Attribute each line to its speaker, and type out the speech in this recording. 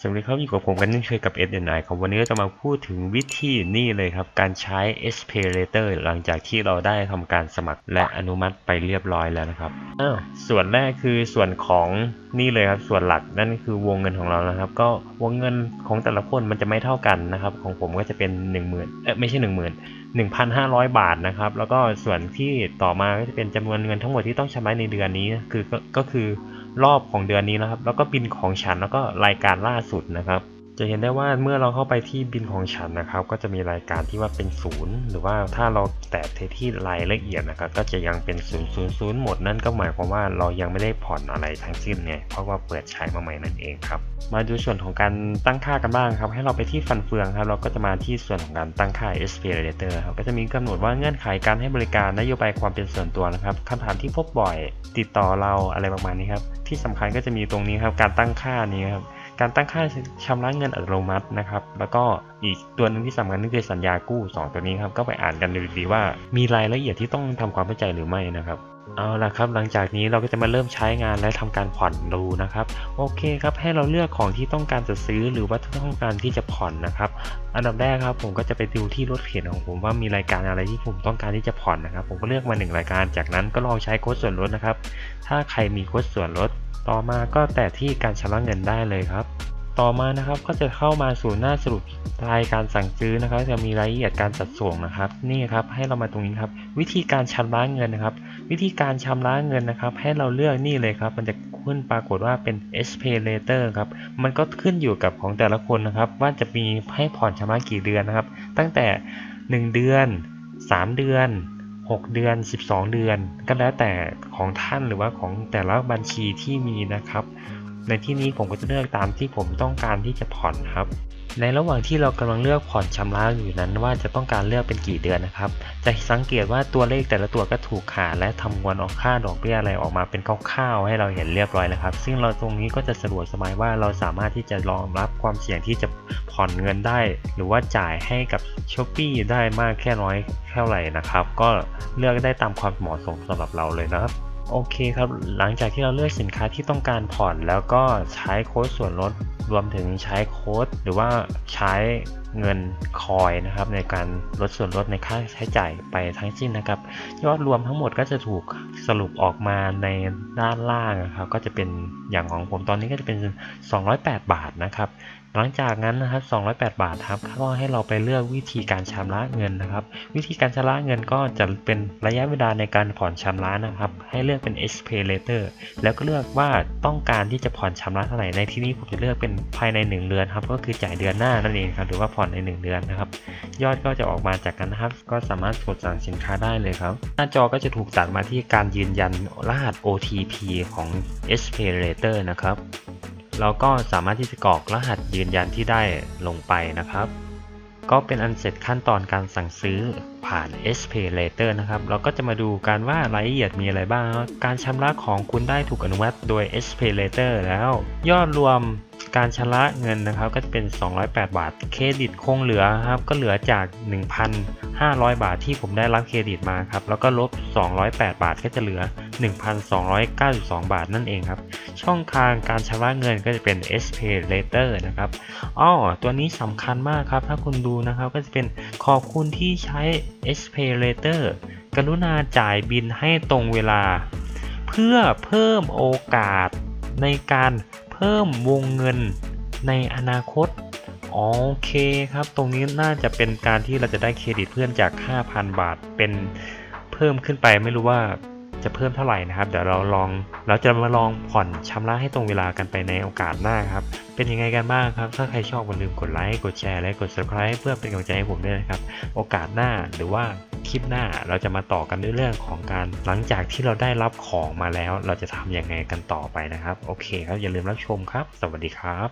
Speaker 1: สวัสดีครับอยู่กับผมกันนิ่งเชยกับ s n i ครับวันนี้เราจะมาพูดถึงวิธีนี่เลยครับ การใช้ s p a y Later หลังจากที่เราได้ทำการสมัครและอนุมัติไปเรียบร้อยแล้วนะครับอ้าวส่วนแรกคือส่วนของนี่เลยครับ ส่วนหลักนั่นคือวงเงินของเรานะครับ ก็วงเงินของแต่ละคนมันจะไม่เท่ากันนะครับ ของผมก็จะเป็น 1 0,000เออไม่ใช่ 1 0,000 1,500 บาทนะครับ แล้วก็ส่วนที่ต่อมาก็จะเป็นจำนวนเงินทั้งหมดที่ต้องชำระในเดือนนี้คือก็คือ รอบของเดือนนี้นะครับ แล้วก็บินของฉันแล้วก็รายการล่าสุดนะครับ จะเห็นได้ว่าเมื่อเราเข้าไปที่บินของฉันนะครับ ก็จะมีรายการที่ว่าเป็นศูนย์หรือว่าถ้าเราแตะที่รายละเอียดนะครับ ก็จะยังเป็นศูนย์ศูนย์ศูนย์หมดนั่นก็หมายความว่าเรายังไม่ได้ผ่อนอะไรทั้งสิ้นไงเพราะว่าเปิดใช้มาใหม่นั่นเองครับมาดูส่วนของการตั้งค่ากันบ้างครับ ให้เราไปที่ฟันเฟืองครับ เราก็จะมาที่ส่วนของการตั้งค่า s p a r a t o r ครับก็จะมีกำหนดว่าเงื่อนไขการให้บริการนโยบายความเป็นส่วนตัวนะครับคำถามที่พบบ่อยติดต่อเราอะไรประมาณนี้ครับที่สำคัญก็จะมีตรงนี้ครับการตั้งค่านี้ครับ การตั้งค่าชำระเงินอัตโนมัตินะครับ แล้วก็อีกตัวหนึงที่สำคัญก็คือสัญญากู้ 2 ตัวนี้ครับ ก็ไปอ่านกันดูดีๆว่ามีรายละเอียดที่ต้องทำความเข้าใจหรือไม่นะครับเอาละครับ หลังจากนี้เราก็จะมาเริ่มใช้งานและทำการผ่อนดูนะครับ โอเคครับ ให้เราเลือกของที่ต้องการจะซื้อหรือว่าต้องการที่จะผ่อนนะครับ อันดับแรกครับ ผมก็จะไปดูที่รถเข็นของผมว่ามีรายการอะไรที่ผมต้องการที่จะผ่อนนะครับ ผมก็เลือกมาหนึ่งรายการ จากนั้นก็ลองใช้โค้ดส่วนลดนะครับ ถ้าใครมีโค้ดส่วนลด ต่อมาก็แต่ที่การชำระเงินได้เลยครับ ต่อมานะครับก็จะเข้ามาสู่หน้าสรุปรายการสั่งซื้อนะครับ จะมีรายละเอียดการจัดส่งนะครับ นี่ครับให้เรามาตรงนี้ครับ วิธีการชำระเงินนะครับ วิธีการชำระเงินนะครับ ให้เราเลือกนี่เลยครับ มันจะขึ้นปรากฏว่าเป็น s p a y Later ครับ มันก็ขึ้นอยู่กับของแต่ละคนนะครับ ว่าจะมีให้ผ่อนชำระกี่เดือนนะครับ ตั้งแต่ 1 เดือน 3 เดือน 6 เดือน 12 เดือน ก็แล้วแต่ของท่านหรือว่าของแต่ละบัญชีที่มีนะครับ ในที่นี้ผมก็จะเลือกตามที่ผมต้องการที่จะผ่อนครับ ในระหว่างที่เรากำลังเลือกผ่อนชำระอยู่นั้นว่าจะต้องการเลือกเป็นกี่เดือนนะครับ จะสังเกตว่าตัวเลขแต่ละตัวก็ถูกหารและทำมวลออกค่าดอกเบี้ยอะไรออกมาเป็นคร่าวๆให้เราเห็นเรียบร้อยแล้วครับ ซึ่งเราตรงนี้ก็จะสะดวกสบายว่าเราสามารถที่จะรองรับความเสี่ยงที่จะผ่อนเงินได้ หรือว่าจ่ายให้กับช้อปปีได้มากแค่น้อยเท่าไหร่นะครับ ก็เลือกได้ตามความเหมาะสมสำหรับเราเลยนะครับ โอเคครับ หลังจากที่เราเลือกสินค้าที่ต้องการผ่อน แล้วก็ใช้โค้ดส่วนลด รวมถึงใช้โค้ด หรือว่าใช้เงินคอยนะครับในการลดส่วนลดในค่าใช้จ่ายไปทั้งสิ้นนะครับ ยอดรวมทั้งหมดก็จะถูกสรุปออกมาในด้านล่างนะครับ ก็จะเป็นอย่างของผมตอนนี้ก็จะเป็น 208 บาทนะครับ หลังจากนั้นนะครับ208 บาทครับก็ให้เราไปเลือกวิธีการชำระเงินนะครับ วิธีการชำระเงินก็จะเป็นระยะเวลาในการผ่อนชำระนะครับ ให้เลือกเป็น s p a y Later แล้วก็เลือกว่าต้องการที่จะผ่อนชำระเท่าไหร่ ในที่นี้ผมจะเลือกเป็นภายใน 1 เดือนครับ ก็คือจ่ายเดือนหน้านั่นเองครับ หรือว่าผ่อนใน 1 เดือนนะครับ ยอดก็จะออกมาจากกันนะครับ ก็สามารถกดสั่งสินค้าได้เลยครับ หน้าจอก็จะถูกตัดมาที่การยืนยันรหัส OTP ของ s p a y Later นะครับ เราก็สามารถที่จะกรอกรหัสยืนยันที่ได้ลงไปนะครับ ก็เป็นอันเสร็จขั้นตอนการสั่งซื้อผ่าน s p a y Later นะครับ เราก็จะมาดูกันว่ารายละเอียดมีอะไรบ้าง การชำระของคุณได้ถูกอนุมัติโดย s p a y Later แล้ว ยอดรวมการชำระเงินนะครับก็จะเป็น 208 บาท เครดิตคงเหลือครับก็เหลือจาก 1,500 บาทที่ผมได้รับเครดิตมาครับแล้วก็ลบ 208 บาทก็จะเหลือ 1,292 บาทนั่นเองครับ ช่องทางการชำระเงินก็จะเป็น s p a y Later นะครับอ้อตัวนี้สำคัญมากครับ ถ้าคุณดูนะครับก็จะเป็นขอบคุณที่ใช้ s p a y Later กรุณาจ่ายบินให้ตรงเวลา เพื่อเพิ่มโอกาสในการเพิ่มวงเงินในอนาคตโอเคครับ ตรงนี้น่าจะเป็นการที่เราจะได้เครดิตเพิ่มจาก 5,000 บาทเป็นเพิ่มขึ้นไปไม่รู้ว่า จะเพิ่มเท่าไหร่นะครับ เดี๋ยวเราลองเราจะมาลองผ่อนชำระให้ตรงเวลากันไปในโอกาสหน้าครับ เป็นยังไงกันบ้างครับ ถ้าใครชอบอย่าลืมกดไลค์กดแชร์และกด subscribe เพื่อเป็นกำลังใจให้ผมด้วยนะครับ โอกาสหน้าหรือว่าคลิปหน้าเราจะมาต่อกันด้วยเรื่องของการหลังจากที่เราได้รับของมาแล้ว เราจะทำยังไงกันต่อไปนะครับ โอเคครับอย่าลืมรับชมครับ สวัสดีครับ